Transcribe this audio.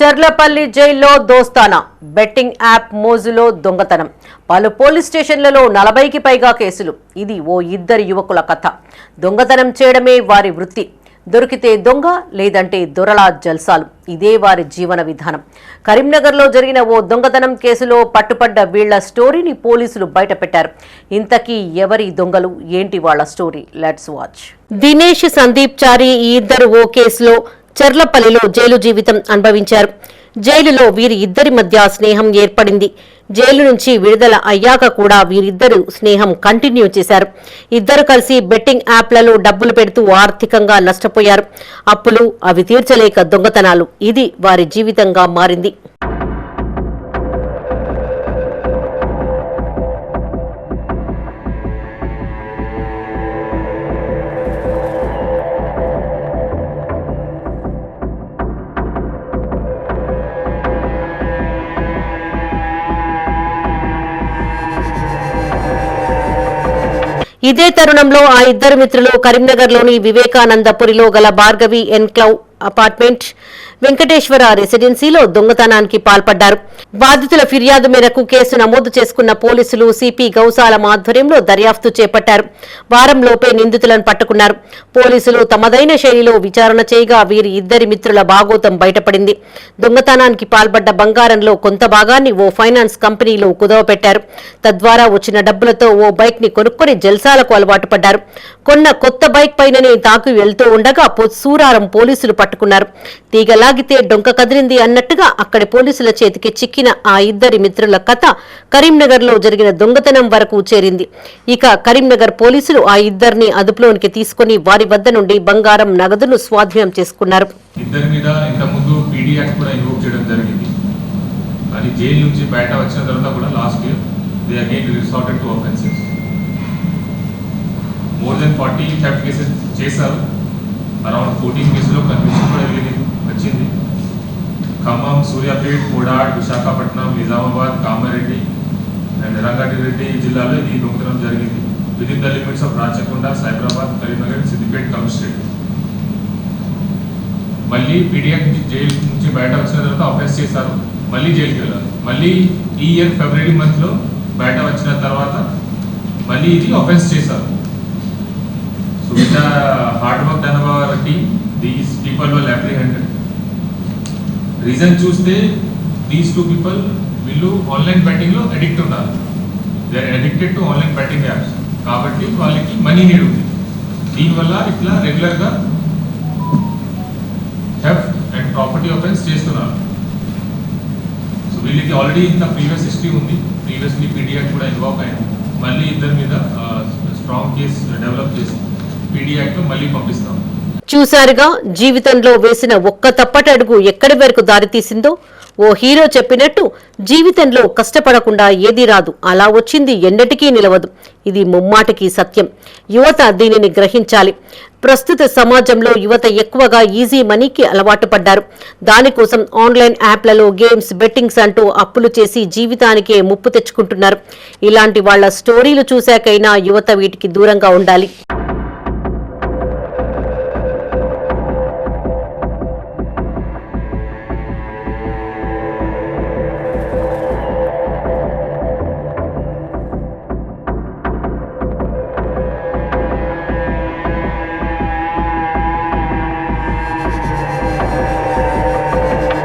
చర్లపల్లి జైల్లో దోస్తానా? Betting app మోజులో దొంగతనం. పలు పోలీస్ స్టేషన్లలో నలభైకి పైగా కేసులు. ఇది ఓ ఇద్దరు యువకుల కథ. దొంగతనం చేయడమే వారి వృత్తి. దొరికితే దొంగ లేదంటే దొరలా జల్సాలు. ఇదే వారి జీవన విధానం. కరీంనగర్లో జరిగిన ఓ దొంగతనం కేసులో పట్టుపడ్డ వీళ్ళ స్టోరీని పోలీసులు బయటపెట్టారు. ఇంతకీ ఎవరి దొంగలు? ఏంటి వాళ్ళ story? Let's watch. Dinesh Sandeep Chari ఈ ఇద్దరు ఓ కేసులో చెర్లపల్లిలో జైలు జీవితం అనుభవించారు. జైలులో వీరి ఇద్దరి మధ్య స్నేహం ఏర్పడింది. జైలు నుంచి విడుదల అయ్యాక కూడా వీరిద్దరు స్నేహం కంటిన్యూ చేశారు. ఇద్దరు కలిసి బెట్టింగ్ యాప్లలో డబ్బులు పెడుతూ ఆర్థికంగా నష్టపోయారు. అప్పులు అవి తీర్చలేక దొంగతనాలు. ఇది వారి జీవితంగా మారింది. ఇదే తరుణంలో ఆ ఇద్దరు మిత్రులు కరీంనగర్లోని వివేకానందపురిలో గల భార్గవి ఎన్క్లవ్ అపార్ట్మెంట్. వెంకటేశ్వర రెసిడెన్సీలో దొంగతనానికి పాల్పడ్డారు. బాధితుల ఫిర్యాదు మేరకు కేసు నమోదు చేసుకున్న పోలీసులు సిపి గౌసాల ఆధ్వర్యంలో దర్యాప్తు చేపట్టారు. వారంలోపే నిందితులను పట్టుకున్నారు. పోలీసులు తమదైన శైలిలో విచారణ చేయగా వీరి ఇద్దరి మిత్రుల బాగోతం బయటపడింది. దొంగతనానికి పాల్పడ్డ బంగారంలో కొంత భాగాన్ని ఓ ఫైనాన్స్ కంపెనీలో కుదవపెట్టారు. తద్వారా వచ్చిన డబ్బులతో ఓ బైక్ని కొనుక్కొని జల్సాలకు అలవాటు పడ్డారు. కొన్న కొత్త బైక్ పైననే తాకి వెళ్తూ ఉండగా సూరారం పోలీసులు పట్టుకున్నారు. తీగ లాగితే డొంక కదిలింది అన్నట్టుగా అక్కడి పోలీసుల చేతికి చిక్కిన ఆ ఇద్దరి మిత్రుల కథ కరీంనగర్లో జరిగిన దొంగతనం వరకు చేరింది. ఇక కరీంనగర్ పోలీసులు ఆ ఇద్దరిని అదుపులోనికి తీసుకుని వారి వద్ద నుండి బంగారం నగదును స్వాధీనం చేసుకున్నారు. ఇద్దరి మీద ఇంతకుముందు పీడీ యాక్ట్ కూడా ఇన్వోక్ చేయడం జరిగింది. కానీ జైలు నుంచి బయట వచ్చిన తర్వాత కూడా last year they again resorted to more than forty thirty cases చేశారు. అరౌండ్ ఫోర్టీన్ కేసులో కన్విక్షన్ కూడా వెళ్ళింది వచ్చింది. ఖమ్మం సూర్యాపేట్ కోడాడ్ విశాఖపట్నం నిజామాబాద్ కామారెడ్డి అండ్ రంగారెడ్డి జిల్లాలో ఇది దొంగతనం జరిగింది. Within the limits of Rachakonda Cyberabad Karimnagar Siddipet commissionerate మళ్ళీ పీడిఎఫ్ జైలు నుంచి బయట వచ్చిన తర్వాత అఫెన్స్ చేశారు. మళ్ళీ జైలుకి వెళ్ళారు. మళ్ళీ ఈ ఇయర్ ఫిబ్రవరి మంత్లో బయట వచ్చిన తర్వాత మళ్ళీ ఇది అఫెన్స్ చేశారు. So with hard work done our these people will apprehended reason చూస్తే దీస్ టూ పీపుల్ వీళ్ళు ఆన్లైన్ బెట్టింగ్లో అడిక్ట్ ఉన్నారు they are addicted to online betting apps కాబట్టి వాళ్ళకి మనీ నీడ్ ఉంది. దీనివల్ల ఇట్లా రెగ్యులర్గా థెఫ్ట్ అండ్ ప్రాపర్టీ ఆఫెన్స్ చేస్తున్నారు. సో వీళ్ళకి ఆల్రెడీ ఇంత ప్రీవియస్ హిస్టరీ ఉంది. ప్రీవియస్లీ పీడియాక్ కూడా ఇన్వాల్వ్ అయింది. మళ్ళీ ఇద్దరి మీద స్ట్రాంగ్ కేస్ డెవలప్ చేసింది. మళ్ళీ పంపిస్తాం. చూశారుగా జీవితంలో వేసిన ఒక్క తప్పటడుగు ఎక్కడి వరకు దారితీసిందో ఓ హీరో చెప్పినట్టు జీవితంలో కష్టపడకుండా ఏదీ రాదు. అలా వచ్చింది ఎన్నటికీ నిలవదు. ఇది ముమ్మాటికి సత్యం. యువత దీనిని గ్రహించాలి. ప్రస్తుత సమాజంలో యువత ఎక్కువగా ఈజీ మనీకి అలవాటు పడ్డారు. దానికోసం ఆన్లైన్ యాప్లలో గేమ్స్ బెట్టింగ్స్ అంటూ అప్పులు చేసి జీవితానికే ముప్పు తెచ్చుకుంటున్నారు. ఇలాంటి వాళ్ళ స్టోరీలు చూశాకైనా యువత వీటికి దూరంగా ఉండాలి.